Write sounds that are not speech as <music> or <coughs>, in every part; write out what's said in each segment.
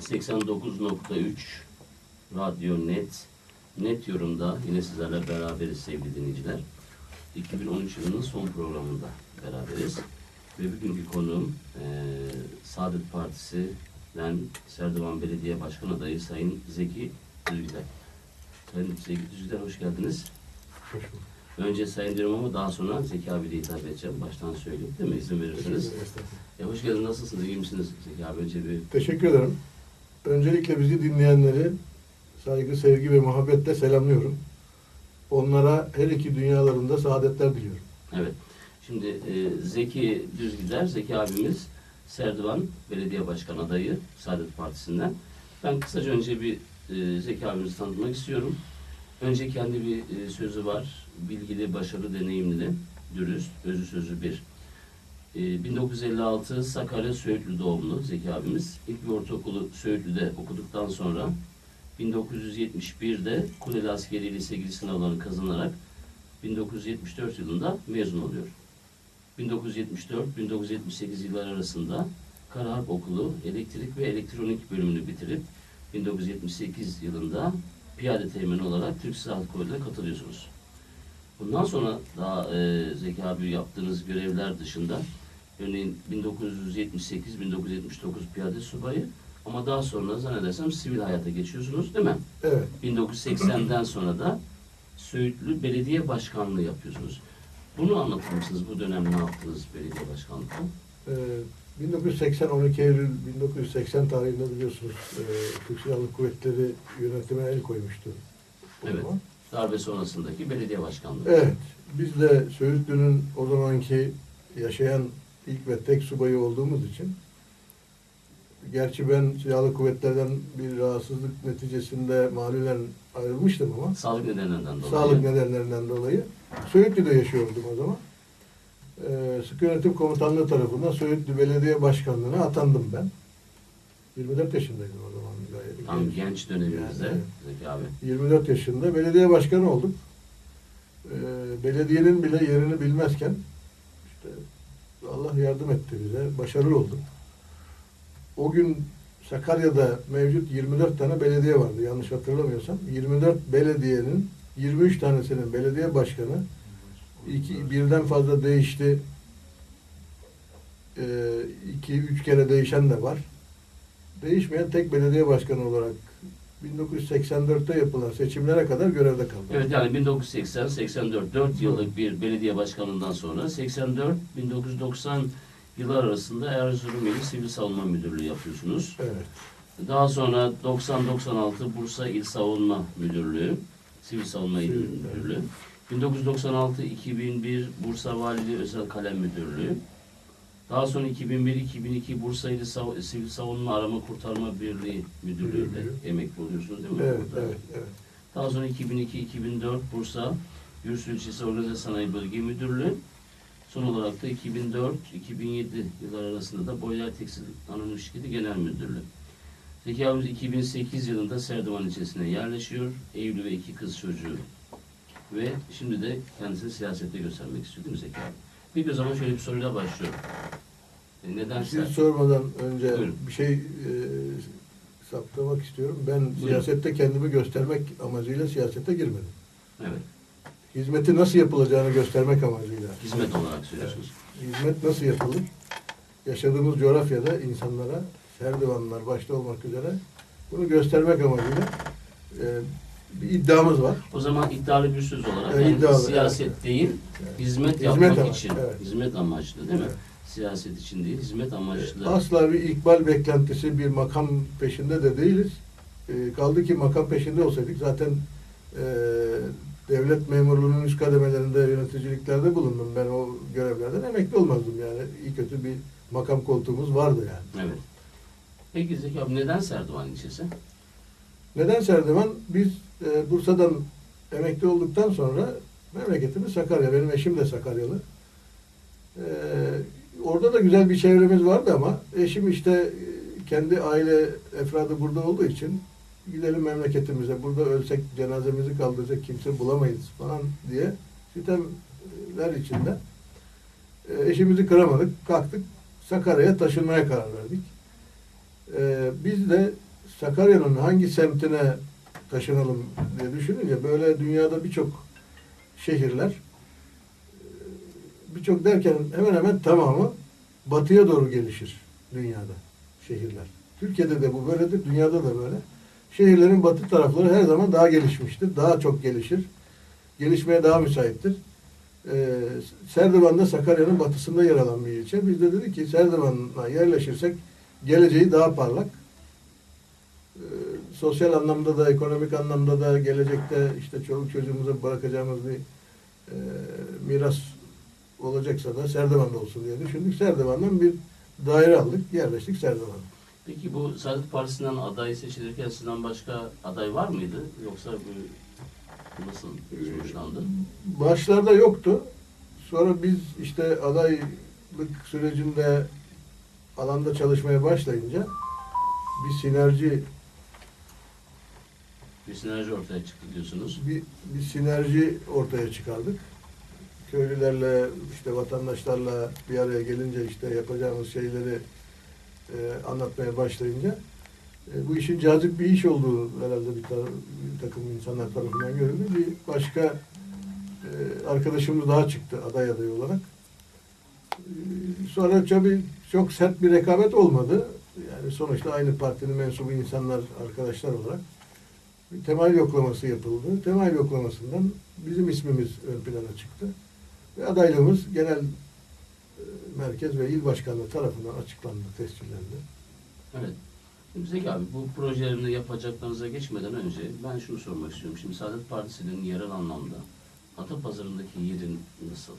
89.3 Radyo Net Net Yorum'da yine sizlerle beraberiz sevgili dinleyiciler. 2013 yılının son programında beraberiz. Ve bugünkü konuğum eee Saadet Partisi'den Serdivan Belediye Başkan Adayı Sayın Zeki Düzgüler. Sayın Zeki Düzgüler hoş geldiniz. Hoş bulduk. Önce Sayın diyorum ama daha sonra Zeki abi diye hitap edeceğim. Baştan söyleyeyim değil mi? İzin verirseniz. Ya hoş geldiniz. Nasılsınız? İyi misiniz Zeki abi? Önce bir Teşekkür ederim. Öncelikle bizi dinleyenleri saygı, sevgi ve muhabbetle selamlıyorum. Onlara her iki dünyalarında saadetler diliyorum. Evet. Şimdi e, Zeki Düzgider, Zeki abimiz Serdivan Belediye Başkan adayı Saadet Partisi'nden. Ben kısaca önce bir e, Zeki abimizi tanıtmak istiyorum. Önce kendi bir e, sözü var. Bilgili, başarılı, deneyimli, dürüst, özü sözü bir. E, 1956 Sakarya Söğütlü doğumlu Zeki abimiz. İlk ve ortaokulu Söğütlü'de okuduktan sonra 1971'de Kuleli Askeri Lise Giriş sınavlarını kazanarak 1974 yılında mezun oluyor. 1974-1978 yıllar arasında Karaharp Okulu Elektrik ve Elektronik bölümünü bitirip 1978 yılında piyade teğmeni olarak Türk Silahlı Kuvvetleri'ne katılıyorsunuz. Bundan sonra daha e, Zeki abi yaptığınız görevler dışında örneğin 1978-1979 piyade subayı ama daha sonra zannedersem sivil hayata geçiyorsunuz değil mi? Evet, 1980'den sonra da Söğütlü Belediye Başkanlığı yapıyorsunuz. Bunu anlatır mısınız? Bu dönem ne yaptınız belediye başkanlıkta? e, 1980 12 Eylül 1980 tarihinde biliyorsunuz e, Türk Silahlı Kuvvetleri yönetime el koymuştu. o Evet. Darbe sonrasındaki belediye başkanlığı. Evet, biz de Söğütlü'nün o zamanki yaşayan ilk ve tek subayı olduğumuz için gerçi ben silahlı kuvvetlerden bir rahatsızlık neticesinde malulen ayrılmıştım ama Sağlık nedenlerinden dolayı. sağlık nedenlerinden dolayı Söğütlü'de yaşıyordum o zaman. Ee, Sıkı Yönetim Komutanlığı tarafından Söğütlü Belediye Başkanlığı'na atandım ben. 24 yaşındaydım o zaman. Gayet Tam genç. genç döneminizde Yani, Zeki abi. 24 yaşında belediye başkanı olduk. Ee, belediyenin bile yerini bilmezken Allah yardım etti bize. Başarılı olduk. O gün Sakarya'da mevcut 24 tane belediye vardı yanlış hatırlamıyorsam. 24 belediyenin 23 tanesinin belediye başkanı iki, birden fazla değişti. Ee, iki, üç kere değişen de var. Değişmeyen tek belediye başkanı olarak 1984'te yapılan seçimlere kadar görevde kaldı. Evet yani 1980-84 4 yıllık bir belediye başkanlığından sonra 84-1990 yıllar arasında Erzurum İl Sivil Savunma Müdürlüğü yapıyorsunuz. Evet. Daha sonra 90-96 Bursa İl Savunma Müdürlüğü, Sivil Savunma İl Müdürlüğü. 1996-2001 Bursa Valiliği Özel Kalem Müdürlüğü. Daha sonra 2001-2002 Bursa İl Sav- Sivil Savunma Arama Kurtarma Birliği Müdürlüğü'nde Müdürlüğü. emekli oluyorsunuz değil mi? Evet, Burada? evet, evet. Daha sonra 2002-2004 Bursa Gürsü İlçesi Organize Sanayi Bölge Müdürlüğü. Son olarak da 2004-2007 yıllar arasında da Boylar Tekstil Anonim Şirketi Genel Müdürlüğü. Zeki abimiz 2008 yılında Serdivan ilçesine yerleşiyor. Evli ve iki kız çocuğu. Ve şimdi de kendisini siyasette göstermek istiyor değil mi Zeki abi? Bir o zaman şöyle bir soruyla başlıyorum. E, neden Siz sen? sormadan önce Buyurun. bir şey e, saptamak istiyorum. Ben siyasette kendimi göstermek amacıyla siyasete girmedim. Evet. Hizmeti nasıl yapılacağını göstermek amacıyla. Hizmet olarak söylüyorsunuz. Hizmet nasıl yapılır? Yaşadığımız coğrafyada insanlara, serdivanlar başta olmak üzere bunu göstermek amacıyla e, bir iddiamız var. O zaman iddialı bir söz olarak yani iddialı, siyaset evet. değil, Evet. hizmet, Hizmet yapmak için, evet. hizmet amaçlı değil mi? Evet. Siyaset için değil, hizmet amaçlı. Asla bir ikbal beklentisi, bir makam peşinde de değiliz. E, kaldı ki makam peşinde olsaydık zaten e, devlet memurluğunun üst kademelerinde yöneticiliklerde bulundum. Ben o görevlerden emekli olmazdım yani. İyi kötü bir makam koltuğumuz vardı yani. Evet. Peki Zeki abi neden Serdivan ilçesi? Neden Serdivan? Biz e, Bursa'dan emekli olduktan sonra memleketimiz Sakarya. Benim eşim de Sakaryalı. E, orada da güzel bir çevremiz vardı ama eşim işte e, kendi aile efradı burada olduğu için gidelim memleketimize. Burada ölsek cenazemizi kaldıracak kimse bulamayız falan diye sitemler içinde e, eşimizi kıramadık. Kalktık Sakarya'ya taşınmaya karar verdik. E, biz de Sakarya'nın hangi semtine taşınalım diye düşününce böyle dünyada birçok şehirler birçok derken hemen hemen tamamı batıya doğru gelişir dünyada şehirler. Türkiye'de de bu böyledir, dünyada da böyle. Şehirlerin batı tarafları her zaman daha gelişmiştir, daha çok gelişir. Gelişmeye daha müsaittir. Ee, Serdivan da Sakarya'nın batısında yer alan bir ilçe. Biz de dedik ki Serdivan'a yerleşirsek geleceği daha parlak. Ee, sosyal anlamda da, ekonomik anlamda da gelecekte işte çoluk çocuğumuza bırakacağımız bir e, miras olacaksa da Serdivan'da olsun diye düşündük. Serdivan'dan bir daire aldık, yerleştik Serdivan'a. Peki bu Saadet Partisi'nden aday seçilirken sizden başka aday var mıydı? Yoksa bu nasıl sonuçlandı? Başlarda yoktu. Sonra biz işte adaylık sürecinde alanda çalışmaya başlayınca bir sinerji Bir sinerji ortaya çıktı diyorsunuz. bir, bir sinerji ortaya çıkardık. Köylülerle işte vatandaşlarla bir araya gelince işte yapacağımız şeyleri e, anlatmaya başlayınca e, bu işin cazip bir iş olduğu herhalde bir, tar- bir takım insanlar tarafından görüldü. Bir başka e, arkadaşımız daha çıktı aday adayı olarak. E, sonra tabii çok sert bir rekabet olmadı. Yani sonuçta aynı partinin mensubu insanlar, arkadaşlar olarak temel yoklaması yapıldı. Temel yoklamasından bizim ismimiz ön plana çıktı. Ve adaylığımız genel e, merkez ve il başkanlığı tarafından açıklandı, tescillendi. Evet. Şimdi Zeki abi bu projelerini yapacaklarınıza geçmeden önce ben şunu sormak istiyorum. Şimdi Saadet Partisi'nin yerel anlamda Atapazarı'ndaki yerin nasıl?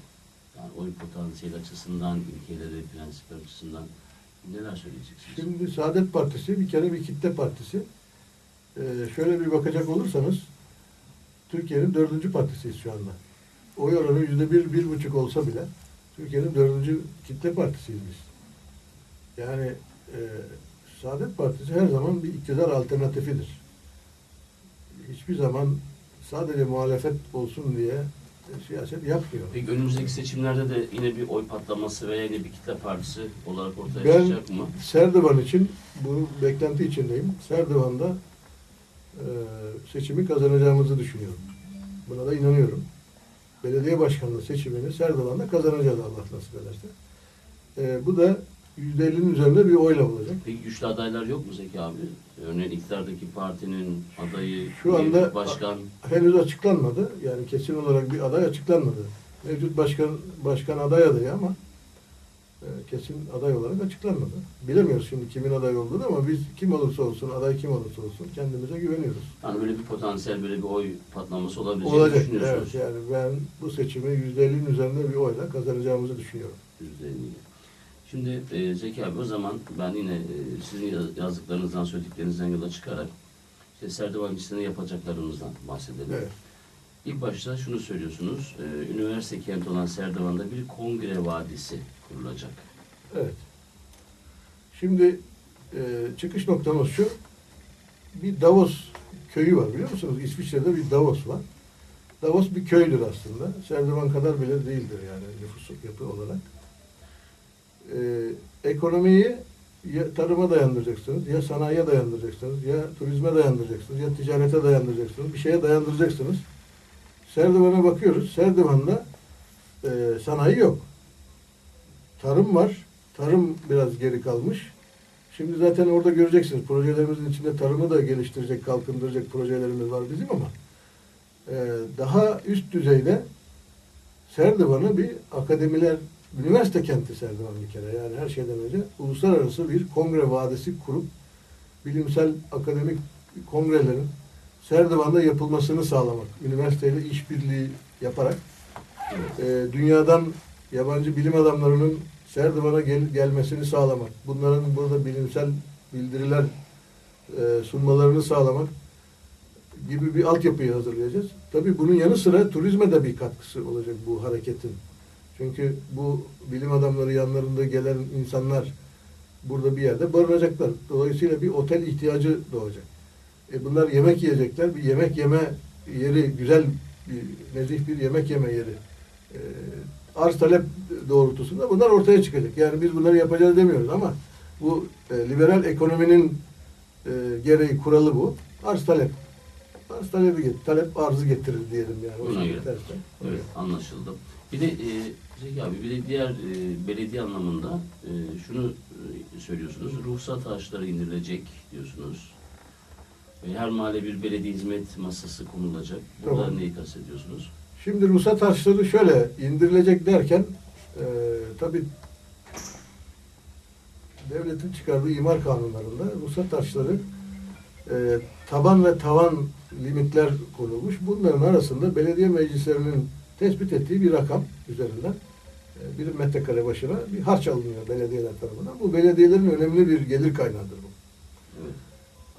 Yani oy potansiyeli açısından, ilkeleri, prensipler açısından neler söyleyeceksiniz? Şimdi Saadet Partisi bir kere bir kitle partisi. Ee, şöyle bir bakacak olursanız Türkiye'nin dördüncü partisiyiz şu anda. Oy oranı yüzde bir, bir buçuk olsa bile Türkiye'nin dördüncü kitle partisiyiz biz. Yani e, Saadet Partisi her zaman bir iktidar alternatifidir. Hiçbir zaman sadece muhalefet olsun diye e, siyaset yapmıyor. Peki önümüzdeki seçimlerde de yine bir oy patlaması veya yine bir kitle partisi olarak ortaya Ben- çıkacak mı? Serdivan için bu beklenti içindeyim. Serdivan'da seçimi kazanacağımızı düşünüyorum. Buna da inanıyorum. Belediye başkanlığı seçimini Serdivan'da kazanacağız Allah nasip ederse. E, bu da %50'nin üzerinde bir oyla olacak. Peki güçlü adaylar yok mu Zeki abi? Örneğin iktidardaki partinin adayı, Şu anda- başkan. Henüz açıklanmadı. Yani kesin olarak bir aday açıklanmadı. Mevcut başkan başkan aday adayı ama e, kesin aday olarak açıklanmadı. Bilemiyoruz şimdi kimin aday olduğunu ama biz kim olursa olsun, aday kim olursa olsun kendimize güveniyoruz. Yani böyle bir potansiyel, böyle bir oy patlaması olabileceğini Olacak. düşünüyorsunuz. Evet, yani ben bu seçimi %50'nin üzerinde bir oyla kazanacağımızı düşünüyorum. %50'yi. Şimdi e, Zeki abi o zaman ben yine e, sizin yaz- yazdıklarınızdan, söylediklerinizden yola çıkarak işte Serdivan yapacaklarımızdan bahsedelim. Evet. İlk başta şunu söylüyorsunuz, e, üniversite kenti olan Serdivan'da bir kongre vadisi kurulacak. Evet. Şimdi e, çıkış noktamız şu. Bir Davos köyü var biliyor musunuz? İsviçre'de bir Davos var. Davos bir köydür aslında. Serdivan kadar bile değildir yani nüfus yapı olarak. E, ekonomiyi ya tarıma dayandıracaksınız, ya sanayiye dayandıracaksınız, ya turizme dayandıracaksınız, ya ticarete dayandıracaksınız, bir şeye dayandıracaksınız. Serdivan'a bakıyoruz. Serdivan'da e, sanayi yok. Tarım var. Tarım biraz geri kalmış. Şimdi zaten orada göreceksiniz projelerimizin içinde tarımı da geliştirecek, kalkındıracak projelerimiz var bizim ama e, daha üst düzeyde Serdivan'ı bir akademiler, üniversite kenti Serdivan bir kere. Yani her şeyden önce uluslararası bir kongre vadisi kurup bilimsel akademik kongrelerin Serdivan'da yapılmasını sağlamak. Üniversiteyle işbirliği yaparak e, dünyadan yabancı bilim adamlarının Serdivan'a gel- gelmesini sağlamak, bunların burada bilimsel bildiriler e, sunmalarını sağlamak gibi bir altyapıyı hazırlayacağız. Tabii bunun yanı sıra turizme de bir katkısı olacak bu hareketin. Çünkü bu bilim adamları yanlarında gelen insanlar burada bir yerde barınacaklar. Dolayısıyla bir otel ihtiyacı doğacak. E bunlar yemek yiyecekler. Bir yemek yeme yeri, güzel bir, nezih bir yemek yeme yeri. E, arz talep doğrultusunda bunlar ortaya çıkacak. Yani biz bunları yapacağız demiyoruz ama bu e, liberal ekonominin e, gereği kuralı bu. Arz talep. Arz talebi get talep arzı getirir diyelim yani. Buna göre. tersten. Evet, anlaşıldı. Bir de e, Zeki abi, bir de diğer e, belediye anlamında e, şunu e, söylüyorsunuz. Ruhsat harçları indirilecek diyorsunuz. Her mahalle bir belediye hizmet masası konulacak. Burada Tamam. neyi kastediyorsunuz? Şimdi ruhsat harçları şöyle indirilecek derken e, tabii devletin çıkardığı imar kanunlarında ruhsat harçları e, taban ve tavan limitler konulmuş. Bunların arasında belediye meclislerinin tespit ettiği bir rakam üzerinden e, bir metrekare başına bir harç alınıyor belediyeler tarafından. Bu belediyelerin önemli bir gelir kaynağıdır bu. Evet.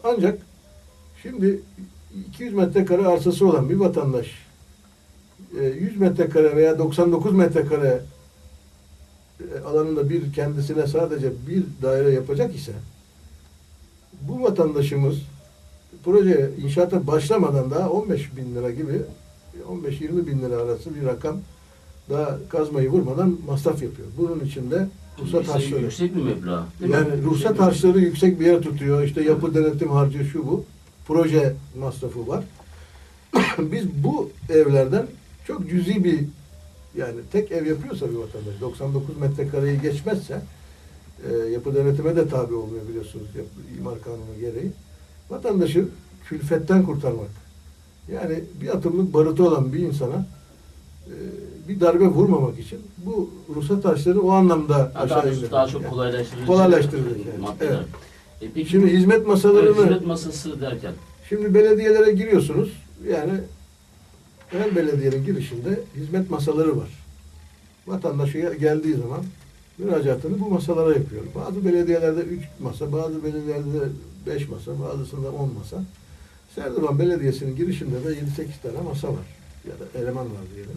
Ancak şimdi 200 metrekare arsası olan bir vatandaş e, 100 metrekare veya 99 metrekare e, alanında bir kendisine sadece bir daire yapacak ise bu vatandaşımız proje inşaata başlamadan daha 15 bin lira gibi 15-20 bin lira arası bir rakam daha kazmayı vurmadan masraf yapıyor. Bunun içinde ruhsat harçları. Yüksek bir meblağ. Yani Yüksek ruhsat harçları yüksek bir yer tutuyor. İşte yapı denetim harcı şu bu. Proje masrafı var. <coughs> Biz bu evlerden çok cüzi bir yani tek ev yapıyorsa bir vatandaş 99 metrekareyi geçmezse e, yapı denetime de tabi olmuyor biliyorsunuz yapı, imar kanunu gereği. Vatandaşı külfetten kurtarmak. Yani bir atımlık barıtı olan bir insana e, bir darbe vurmamak için bu ruhsat harçları o anlamda daha, aşağı indirilmiş. daha çok Yani. kolaylaştırıcı Kolaylaştırıcı yani. Evet. E peki, Şimdi hizmet evet, masalarını hizmet masası derken şimdi belediyelere giriyorsunuz. Yani her belediyenin girişinde hizmet masaları var. Vatandaş geldiği zaman müracaatını bu masalara yapıyor. Bazı belediyelerde 3 masa, bazı belediyelerde 5 masa, bazısında 10 masa. Serdivan Belediyesi'nin girişinde de 7-8 tane masa var. Ya da eleman var diyelim.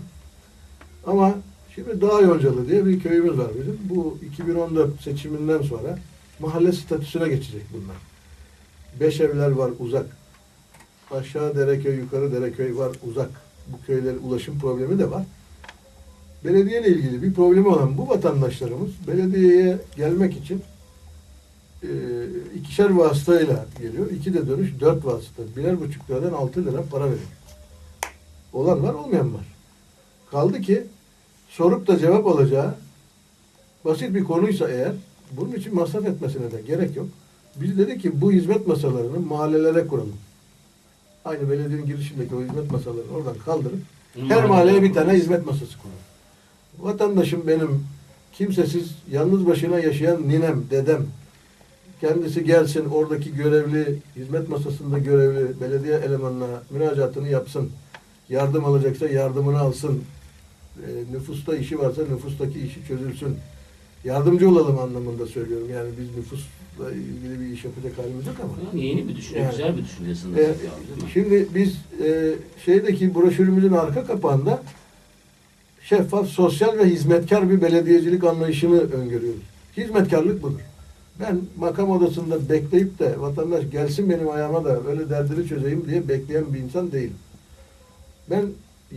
Ama şimdi Dağ Yoncalı diye bir köyümüz var bizim. Bu 2014 seçiminden sonra mahalle statüsüne geçecek bunlar. Beş evler var uzak. Aşağı Dereköy, yukarı Dereköy var uzak. Bu köylerin ulaşım problemi de var. Belediye ile ilgili bir problemi olan bu vatandaşlarımız belediyeye gelmek için e, ikişer vasıtayla geliyor. İki de dönüş dört vasıta. Birer buçuk liradan altı lira para veriyor. Olan var olmayan var. Kaldı ki sorup da cevap alacağı basit bir konuysa eğer bunun için masraf etmesine de gerek yok. Biz dedik ki bu hizmet masalarını mahallelere kuralım. Aynı belediyenin girişindeki o hizmet masalarını oradan kaldırıp her mahalleye bir tane hizmet masası kuralım. Vatandaşım benim kimsesiz, yalnız başına yaşayan ninem, dedem, kendisi gelsin oradaki görevli, hizmet masasında görevli belediye elemanına müracaatını yapsın. Yardım alacaksa yardımını alsın. E, nüfusta işi varsa nüfustaki işi çözülsün. Yardımcı olalım anlamında söylüyorum. Yani biz nüfusla ilgili bir iş yapacak halimiz yok ama. Yani yeni bir düşünce, Yani. güzel bir. E, abi, değil mi? şimdi biz e, şeydeki broşürümüzün arka kapağında şeffaf, sosyal ve hizmetkar bir belediyecilik anlayışını öngörüyoruz. Hizmetkarlık budur. Ben makam odasında bekleyip de vatandaş gelsin benim ayağıma da öyle derdini çözeyim diye bekleyen bir insan değilim. Ben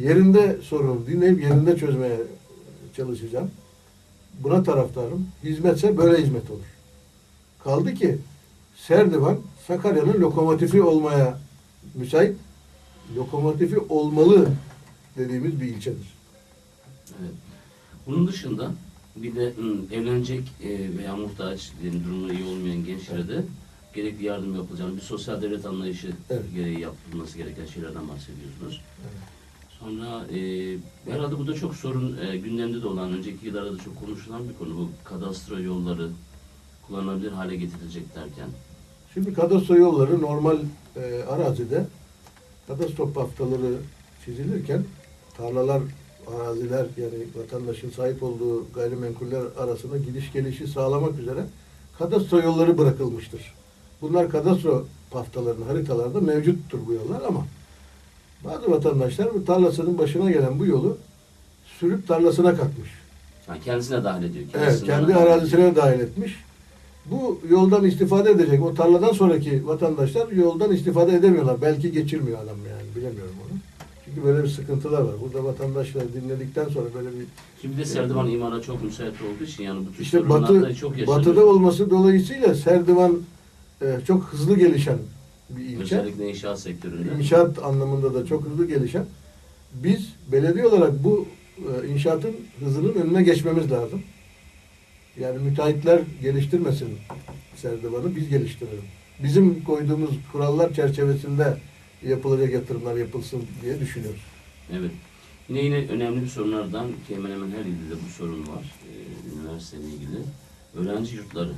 yerinde sorun dinleyip yerinde çözmeye çalışacağım. Buna taraftarım. Hizmetse böyle hizmet olur. Kaldı ki Serdivan Sakarya'nın lokomotifi olmaya müsait, lokomotifi olmalı dediğimiz bir ilçedir. Evet. Bunun dışında bir de evlenecek e, veya muhtaç durumu iyi olmayan gençlere de gerekli yardım yapılacağını bir sosyal devlet anlayışı Evet. gereği yapılması gereken şeylerden bahsediyorsunuz. Evet. Sonra e, herhalde bu da çok sorun e, gündemde de olan, önceki yıllarda da çok konuşulan bir konu. Bu kadastro yolları kullanılabilir hale getirilecek derken. Şimdi kadastro yolları normal e, arazide kadastro haftaları çizilirken tarlalar, araziler yani vatandaşın sahip olduğu gayrimenkuller arasında gidiş gelişi sağlamak üzere kadastro yolları bırakılmıştır. Bunlar kadastro haftalarının haritalarda mevcuttur bu yollar ama bazı vatandaşlar bu tarlasının başına gelen bu yolu sürüp tarlasına katmış. Ha, kendisine dahil ediyor. Evet, kendi arazisine dahil etmiş. Bu yoldan istifade edecek. O tarladan sonraki vatandaşlar yoldan istifade edemiyorlar. Belki geçirmiyor adam yani. Bilemiyorum onu. Çünkü böyle bir sıkıntılar var. Burada vatandaşlar dinledikten sonra böyle bir Şimdi de Serdivan imara çok müsait olduğu için yani bu tür işte batı, çok yaşanıyor. batıda olması dolayısıyla Serdivan e, çok hızlı gelişen bir ilçe. Özellikle inşaat sektöründe. İnşaat anlamında da çok hızlı gelişen. Biz belediye olarak bu e, inşaatın hızının önüne geçmemiz lazım. Yani müteahhitler geliştirmesin Serdivan'ı, biz geliştirelim. Bizim koyduğumuz kurallar çerçevesinde yapılacak yatırımlar yapılsın diye düşünüyoruz. Evet. Yine yine önemli bir sorunlardan ki hemen hemen her ilde de bu sorun var. Ee, üniversiteyle ilgili. Öğrenci yurtları.